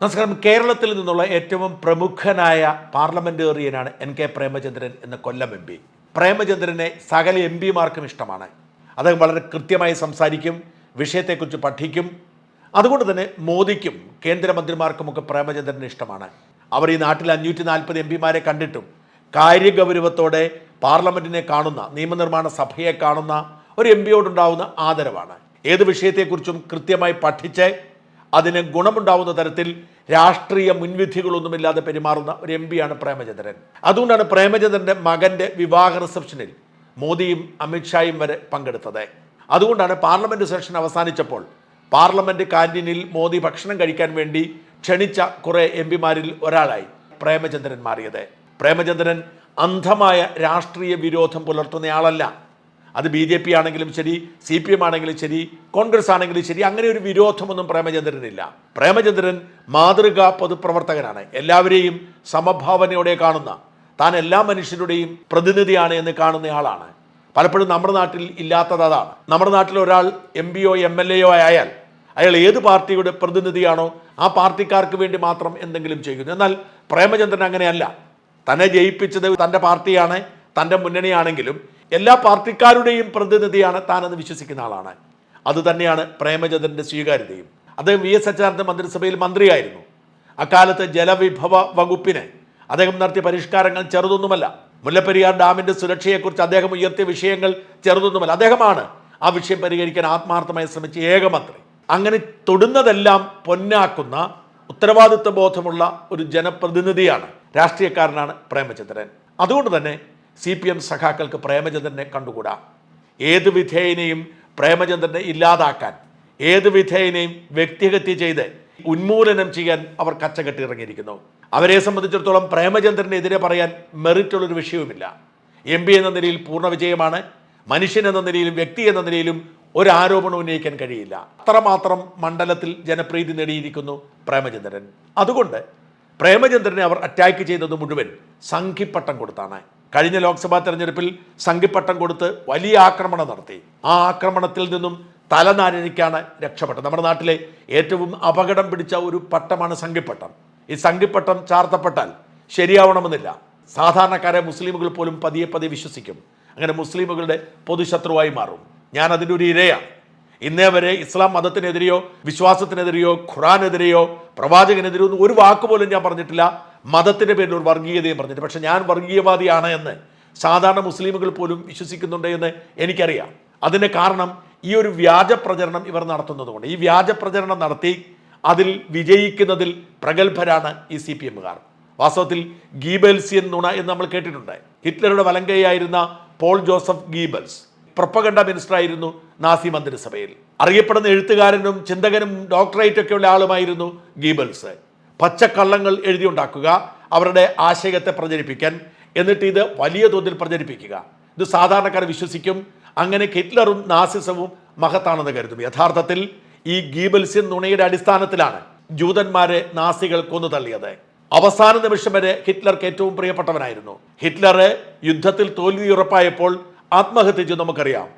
നമസ്കാരം. കേരളത്തിൽ നിന്നുള്ള ഏറ്റവും പ്രമുഖനായ പാർലമെന്റേറിയനാണ് എൻ കെ പ്രേമചന്ദ്രൻ എന്ന കൊല്ലം എം പി. പ്രേമചന്ദ്രനെ സകല എം പിമാർക്കും ഇഷ്ടമാണ്. അദ്ദേഹം വളരെ കൃത്യമായി സംസാരിക്കും വിഷയത്തെക്കുറിച്ച് പഠിക്കും. അതുകൊണ്ട് തന്നെ മോദിക്കും കേന്ദ്രമന്ത്രിമാർക്കുമൊക്കെ പ്രേമചന്ദ്രന് ഇഷ്ടമാണ്. അവർ ഈ നാട്ടിൽ അഞ്ഞൂറ്റി നാൽപ്പത് എം പിമാരെ കണ്ടിട്ടും കാര്യഗൗരവത്തോടെ പാർലമെന്റിനെ കാണുന്ന നിയമനിർമ്മാണ സഭയെ കാണുന്ന ഒരു എം പിയോടുണ്ടാവുന്ന ആദരവാണ്. ഏത് വിഷയത്തെക്കുറിച്ചും കൃത്യമായി പഠിച്ച് അതിന് ഗുണമുണ്ടാവുന്ന തരത്തിൽ രാഷ്ട്രീയ മുൻവിധികളൊന്നുമില്ലാതെ പെരുമാറുന്ന ഒരു എം പിയാണ് പ്രേമചന്ദ്രൻ. അതുകൊണ്ടാണ് പ്രേമചന്ദ്രന്റെ മകന്റെ വിവാഹ റിസപ്ഷനിൽ മോദിയും അമിത്ഷായും വരെ പങ്കെടുത്തത്. അതുകൊണ്ടാണ് പാർലമെന്റ് സെഷൻ അവസാനിച്ചപ്പോൾ പാർലമെന്റ് കാന്റീനിൽ മോദി ഭക്ഷണം കഴിക്കാൻ വേണ്ടി ക്ഷണിച്ച കുറേ എം പിമാരിൽ ഒരാളായി പ്രേമചന്ദ്രൻ മാറിയത്. പ്രേമചന്ദ്രൻ അന്ധമായ രാഷ്ട്രീയ വിരോധം പുലർത്തുന്നയാളല്ല. അത് ബി ജെ പി ആണെങ്കിലും ശരി സി പി എം ആണെങ്കിലും ശരി കോൺഗ്രസ് ആണെങ്കിലും ശരി അങ്ങനെ ഒരു വിരോധമൊന്നും പ്രേമചന്ദ്രനില്ല. പ്രേമചന്ദ്രൻ മാതൃകാ പൊതുപ്രവർത്തകനാണ്. എല്ലാവരെയും സമഭാവനയോടെ കാണുന്ന താൻ എല്ലാ മനുഷ്യരുടെയും പ്രതിനിധിയാണ് എന്ന് കാണുന്നയാളാണ് പലപ്പോഴും നമ്മുടെ നാട്ടിൽ ഇല്ലാത്തത് അതാണ്. നമ്മുടെ നാട്ടിൽ ഒരാൾ എം പിയോ എം എൽ എയോ ആയാൽ അയാൾ ഏത് പാർട്ടിയുടെ പ്രതിനിധിയാണോ ആ പാർട്ടിക്കാർക്ക് വേണ്ടി മാത്രം എന്തെങ്കിലും ചെയ്യുന്നു. എന്നാൽ പ്രേമചന്ദ്രൻ അങ്ങനെയല്ല. തന്നെ ജയിപ്പിച്ചത് തന്റെ പാർട്ടിയാണ് തന്റെ മുന്നണിയാണെങ്കിലും എല്ലാ പാർട്ടിക്കാരുടെയും പ്രതിനിധിയാണ് താനെന്ന് വിശ്വസിക്കുന്ന ആളാണ്. അതുതന്നെയാണ് പ്രേമചന്ദ്രന്റെ സ്വീകാര്യതയും. അദ്ദേഹം വി എസ് അച്യുതാനന്ദൻ മന്ത്രിസഭയിൽ മന്ത്രിയായിരുന്നു. അക്കാലത്ത് ജലവിഭവ വകുപ്പിനെ അദ്ദേഹം നടത്തിയ പരിഷ്കാരങ്ങൾ ചെറുതൊന്നുമല്ല. മുല്ലപ്പെരിയാർ ഡാമിന്റെ സുരക്ഷയെക്കുറിച്ച് അദ്ദേഹം ഉയർത്തിയ വിഷയങ്ങൾ ചെറുതൊന്നുമല്ല. അദ്ദേഹമാണ് ആ വിഷയം പരിഹരിക്കാൻ ആത്മാർത്ഥമായി ശ്രമിച്ച ഏകമന്ത്രി അങ്ങനെ തൊടുന്നതെല്ലാം പൊന്നാക്കുന്ന ഉത്തരവാദിത്വ ബോധമുള്ള ഒരു ജനപ്രതിനിധിയാണ് രാഷ്ട്രീയക്കാരനാണ് പ്രേമചന്ദ്രൻ. അതുകൊണ്ട് തന്നെ സി പി എം സഖാക്കൾക്ക് പ്രേമചന്ദ്രനെ കണ്ടുകൂടാ? ഏത് വിധേയനെയും പ്രേമചന്ദ്രനെ ഇല്ലാതാക്കാൻ ഏത് വിധേയനെയും വ്യക്തിഹത്യ ചെയ്ത് ഉന്മൂലനം ചെയ്യാൻ അവർ കച്ചകെട്ടി ഇറങ്ങിയിരിക്കുന്നു. അവരെ സംബന്ധിച്ചിടത്തോളം പ്രേമചന്ദ്രനെതിരെ പറയാൻ മെറിറ്റുള്ളൊരു വിഷയവുമില്ല. എം പി എന്ന നിലയിൽ പൂർണ വിജയമാണ്. മനുഷ്യൻ എന്ന നിലയിലും വ്യക്തി എന്ന നിലയിലും ഒരു ആരോപണം ഉന്നയിക്കാൻ കഴിയില്ല. അത്രമാത്രം മണ്ഡലത്തിൽ ജനപ്രീതി നേടിയിരിക്കുന്നു പ്രേമചന്ദ്രൻ. അതുകൊണ്ട് പ്രേമചന്ദ്രനെ അവർ അറ്റാക്ക് ചെയ്തത് മുഴുവൻ സംഘിപ്പട്ടം കൊടുത്താണ്. കഴിഞ്ഞ ലോക്സഭാ തെരഞ്ഞെടുപ്പിൽ സംഘിപ്പട്ടം കൊടുത്ത് വലിയ ആക്രമണം നടത്തി. ആ ആക്രമണത്തിൽ നിന്നും തലനാരിഴയ്ക്കാണ് രക്ഷപ്പെട്ടത്. നമ്മുടെ നാട്ടിലെ ഏറ്റവും അപകടം പിടിച്ച ഒരു പട്ടമാണ് സംഘിപ്പട്ടം. ഈ സംഘിപ്പട്ടം ചാർത്തപ്പെട്ടാൽ ശരിയാവണമെന്നില്ല. സാധാരണക്കാരെ മുസ്ലിമുകൾ പോലും പതിയെ പതിയെ വിശ്വസിക്കും. അങ്ങനെ മുസ്ലിമുകളുടെ പൊതുശത്രുവായി മാറും. ഞാൻ അതിന്റെ ഒരു ഇരയാണ്. ഇന്നേ വരെ ഇസ്ലാം മതത്തിനെതിരെയോ വിശ്വാസത്തിനെതിരെയോ ഖുറാനെതിരെയോ പ്രവാചകനെതിരെയോ ഒന്നും ഒരു വാക്ക് പോലും ഞാൻ പറഞ്ഞിട്ടില്ല. മതത്തിന്റെ പേരിൽ ഒരു വർഗീയതയും പറഞ്ഞിട്ട് പക്ഷേ ഞാൻ വർഗീയവാദിയാണ് എന്ന് സാധാരണ മുസ്ലിമുകൾ പോലും വിശ്വസിക്കുന്നുണ്ട് എന്ന് എനിക്കറിയാം. അതിന് കാരണം ഈ ഒരു വ്യാജ പ്രചരണം ഇവർ നടത്തുന്നതുകൊണ്ട്. ഈ വ്യാജ പ്രചരണം നടത്തി അതിൽ വിജയിക്കുന്നതിൽ പ്രഗത്ഭരാണ് ഈ സി പി എമ്മുകാർ. വാസ്തവത്തിൽ ഗീബൽസിയൻ നുണ എന്ന് നമ്മൾ കേട്ടിട്ടുണ്ട്. ഹിറ്റ്ലറുടെ വലങ്കയായിരുന്ന Paul Joseph Goebbels propaganda minister ആയിരുന്നു നാസി മന്ത്രിസഭയിൽ. അറിയപ്പെടുന്ന എഴുത്തുകാരനും ചിന്തകനും ഡോക്ടറേറ്റ് ഒക്കെയുള്ള ആളുമായിരുന്നു ഗീബൽസ്. പച്ചക്കള്ളങ്ങൾ എഴുതിയുണ്ടാക്കുക അവരുടെ ആശയത്തെ പ്രചരിപ്പിക്കാൻ എന്നിട്ട് ഇത് വലിയ തോതിൽ പ്രചരിപ്പിക്കുക. ഇത് സാധാരണക്കാർ വിശ്വസിക്കും. അങ്ങനെ ഹിറ്റ്ലറും നാസിസവും മഹത്താണെന്ന് കരുതും യഥാർത്ഥത്തിൽ ഈ ഗീബൽസ്യൻ നുണയുടെ അടിസ്ഥാനത്തിലാണ് ജൂതന്മാരെ നാസികൾ കൊന്നു തള്ളിയത്. അവസാന നിമിഷം വരെ ഹിറ്റ്ലർക്ക് ഏറ്റവും പ്രിയപ്പെട്ടവനായിരുന്നു. ഹിറ്റ്ലർ യുദ്ധത്തിൽ തോൽവി ഉറപ്പായപ്പോൾ ആത്മഹത്യ ചെയ്തു. നമുക്കറിയാം.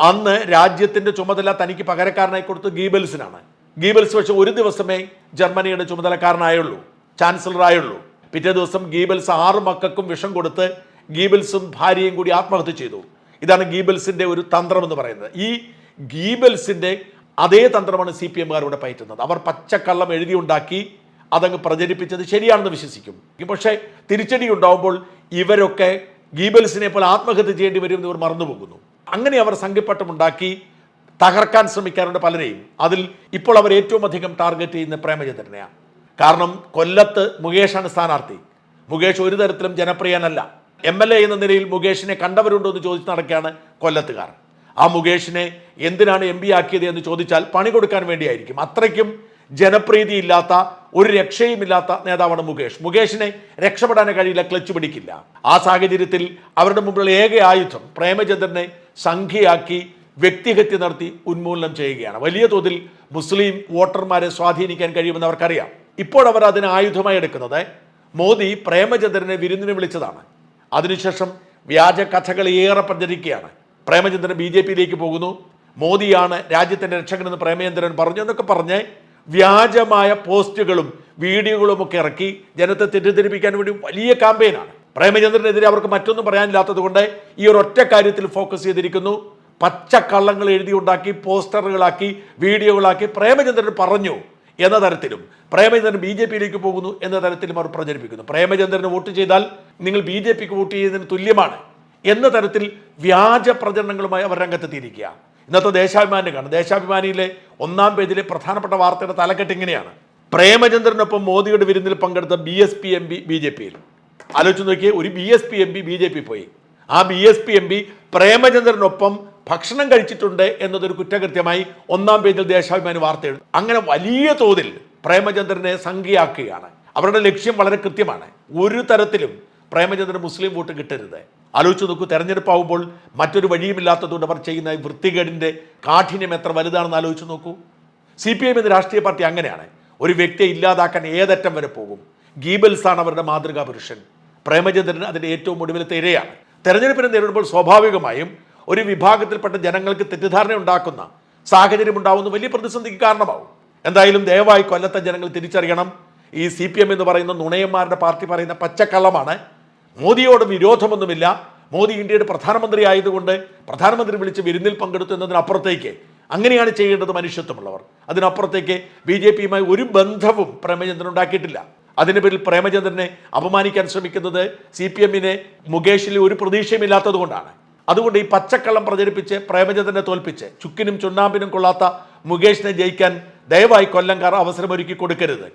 അന്ന് രാജ്യത്തിന്റെ ചുമതല തനിക്ക് പകരക്കാരനായി കൊടുത്ത് ഗീബൽസിനാണ് ഗീബൽസ് പക്ഷെ ഒരു ദിവസമേ ജർമ്മനിയുടെ ചുമതലക്കാരനായുള്ളൂ ചാൻസലറായുള്ളൂ. പിറ്റേ ദിവസം ഗീബൽസ് ആറ് മക്കൾക്കും വിഷം കൊടുത്ത് ഗീബൽസും ഭാര്യയും കൂടി ആത്മഹത്യ ചെയ്തു. ഇതാണ് ഗീബൽസിന്റെ ഒരു തന്ത്രം എന്ന് പറയുന്നത്. ഈ ഗീബൽസിന്റെ അതേ തന്ത്രമാണ് സി പി എമ്മുകാർ പയറ്റുന്നത്. അവർ പച്ചക്കള്ളം എഴുതിയുണ്ടാക്കി അതങ്ങ് പ്രചരിപ്പിച്ചത് ശരിയാണെന്ന് വിശ്വസിക്കും. പക്ഷേ തിരിച്ചടി ഉണ്ടാവുമ്പോൾ ഇവരൊക്കെ ഗീബൽസിനെ പോലെ ആത്മഹത്യ ചെയ്യേണ്ടി വരും എന്ന് ഇവർ മറന്നുപോകുന്നു. അങ്ങനെ അവർ സംഘപ്പട്ടമുണ്ടാക്കി തകർക്കാൻ ശ്രമിക്കാറുണ്ട് പലരെയും. അതിൽ ഇപ്പോൾ അവർ ഏറ്റവും അധികം ടാർഗറ്റ് ചെയ്യുന്ന പ്രേമചന്ദ്രനെയാണ് കാരണം കൊല്ലത്ത് മുകേഷാണ് സ്ഥാനാർത്ഥി. മുകേഷ് ഒരു തരത്തിലും ജനപ്രിയനല്ല. എം എൽ എ എന്ന നിലയിൽ മുകേഷിനെ കണ്ടവരുണ്ടോ എന്ന് ചോദിച്ച് നടക്കുകയാണ് കൊല്ലത്തുകാർ ആ മുകേഷിനെ എന്തിനാണ് എം പി ആക്കിയത് എന്ന് ചോദിച്ചാൽ പണി കൊടുക്കാൻ വേണ്ടിയായിരിക്കും. അത്രയ്ക്കും ജനപ്രീതിയില്ലാത്ത ഒരു രക്ഷയുമില്ലാത്ത നേതാവാണ് മുകേഷ്. മുകേഷിനെ രക്ഷപ്പെടാൻ കഴിയില്ല ക്ലച്ച് പിടിക്കില്ല. ആ സാഹചര്യത്തിൽ അവരുടെ മുമ്പിലുള്ള ഏക ആയുധം പ്രേമചന്ദ്രനെ സംഖ്യയാക്കി വ്യക്തിഹത്യ നടത്തി ഉന്മൂലനം ചെയ്യുകയാണ്. വലിയ തോതിൽ മുസ്ലിം വോട്ടർമാരെ സ്വാധീനിക്കാൻ കഴിയുമെന്ന് അവർക്കറിയാം. ഇപ്പോൾ അവർ അതിന് ആയുധമായി എടുക്കുന്നത് മോദി പ്രേമചന്ദ്രനെ വിരുന്നിന് വിളിച്ചതാണ്. അതിനുശേഷം വ്യാജ കഥകൾ ഏറെ പ്രചരിക്കുകയാണ്. പ്രേമചന്ദ്രൻ ബി ജെ പിയിലേക്ക് പോകുന്നു. മോദിയാണ് രാജ്യത്തിന്റെ രക്ഷകനെന്ന് പ്രേമചന്ദ്രൻ പറഞ്ഞു എന്നൊക്കെ പറഞ്ഞ് വ്യാജമായ പോസ്റ്റുകളും വീഡിയോകളും ഒക്കെ ഇറക്കി ജനത്തെ തെറ്റിദ്ധരിപ്പിക്കാൻ വേണ്ടി വലിയ ക്യാമ്പയിനാണ് പ്രേമചന്ദ്രനെതിരെ അവർക്ക് മറ്റൊന്നും പറയാനില്ലാത്തത് കൊണ്ട് ഈ ഒരു ഒറ്റ കാര്യത്തിൽ ഫോക്കസ് ചെയ്തിരിക്കുന്നു. പച്ചക്കള്ളങ്ങൾ എഴുതി ഉണ്ടാക്കി പോസ്റ്ററുകളാക്കി വീഡിയോകളാക്കി പ്രേമചന്ദ്രൻ പറഞ്ഞു എന്ന തരത്തിലും. പ്രേമചന്ദ്രൻ ബി ജെ പിയിലേക്ക് പോകുന്നു എന്ന തരത്തിലും അവർ പ്രചരിപ്പിക്കുന്നു. പ്രേമചന്ദ്രന് വോട്ട് ചെയ്താൽ നിങ്ങൾ ബി ജെ പിക്ക് വോട്ട് ചെയ്തതിന് തുല്യമാണ് എന്ന തരത്തിൽ വ്യാജ പ്രചരണങ്ങളുമായി അവർ രംഗത്തെത്തിയിരിക്കുക. ഇന്നത്തെ ദേശാഭിമാനി കാണും. ദേശാഭിമാനിയിലെ ഒന്നാം പേജിലെ പ്രധാനപ്പെട്ട വാർത്തയുടെ തലക്കെട്ട് ഇങ്ങനെയാണ്. പ്രേമചന്ദ്രനൊപ്പം മോദിയുടെ വിരുന്നിൽ പങ്കെടുത്ത B S P M P B J പിയിൽ. ആലോചിച്ച് നോക്കിയേ ഒരു B S P M P B J P പോയി. ആ B S P M P പ്രേമചന്ദ്രനൊപ്പം ഭക്ഷണം കഴിച്ചിട്ടുണ്ട് എന്നതൊരു കുറ്റകൃത്യമായി ഒന്നാം പേജിൽ ദേശാഭിമാനി വാർത്ത എഴുതും. അങ്ങനെ വലിയ തോതിൽ പ്രേമചന്ദ്രനെ സംഖ്യയാക്കുകയാണ്. അവരുടെ ലക്ഷ്യം വളരെ കൃത്യമാണ്. ഒരു തരത്തിലും പ്രേമചന്ദ്രൻ മുസ്ലിം വോട്ട് കിട്ടരുത്. ആലോചിച്ച് നോക്കൂ തെരഞ്ഞെടുപ്പാവുമ്പോൾ മറ്റൊരു വഴിയുമില്ലാത്തതുകൊണ്ട് അവർ ചെയ്യുന്ന വൃത്തികേടിന്റെ കാഠിന്യം എത്ര വലുതാണെന്ന് ആലോചിച്ച് നോക്കൂ. സി പി എം എന്ന രാഷ്ട്രീയ പാർട്ടി അങ്ങനെയാണ്. ഒരു വ്യക്തിയെ ഇല്ലാതാക്കാൻ ഏതറ്റം വരെ പോകും. ഗീബൽസാണ് അവരുടെ മാതൃകാ പുരുഷൻ. പ്രേമചന്ദ്രൻ അതിന്റെ ഏറ്റവും ഒടുവിലത്തെ ഇരയാണ്. തെരഞ്ഞെടുപ്പിനെ നേരിടുമ്പോൾ സ്വാഭാവികമായും ഒരു വിഭാഗത്തിൽപ്പെട്ട ജനങ്ങൾക്ക് തെറ്റിദ്ധാരണ ഉണ്ടാക്കുന്ന സാഹചര്യം ഉണ്ടാവുന്ന വലിയ പ്രതിസന്ധിക്ക് കാരണമാവും. എന്തായാലും ദയവായി കൊല്ലത്തെ ജനങ്ങൾ തിരിച്ചറിയണം. ഈ സി പി എം എന്ന് പറയുന്ന നുണയന്മാരുടെ പാർട്ടി പറയുന്ന പച്ചക്കള്ളമാണ്. മോദിയോട് വിരോധമൊന്നുമില്ല. മോദി ഇന്ത്യയുടെ പ്രധാനമന്ത്രി ആയതുകൊണ്ട് പ്രധാനമന്ത്രി വിളിച്ച് വിരുന്നിൽ പങ്കെടുത്തു എന്നതിനപ്പുറത്തേക്ക് അങ്ങനെയാണ് ചെയ്യേണ്ടത് മനുഷ്യത്വമുള്ളവർ. അതിനപ്പുറത്തേക്ക് ബി ജെ പിയുമായി ഒരു ബന്ധവും പ്രേമചന്ദ്രൻ ഉണ്ടാക്കിയിട്ടില്ല. അതിന് പേരിൽ പ്രേമചന്ദ്രനെ അപമാനിക്കാൻ ശ്രമിക്കുന്നത് സി പി എമ്മിനെ മുകേഷിൽ ഒരു പ്രതീക്ഷയുമില്ലാത്തത് കൊണ്ടാണ് അതുകൊണ്ട് ഈ പച്ചക്കള്ളം പ്രചരിപ്പിച്ച് പ്രേമചന്ദ്രനെ തോൽപ്പിച്ച് ചുക്കിനും ചുണ്ണാമ്പിനും കൊള്ളാത്ത മുകേഷിനെ ജയിക്കാൻ ദയവായി കൊല്ലംകാർ അവസരമൊരുക്കി കൊടുക്കരുത്.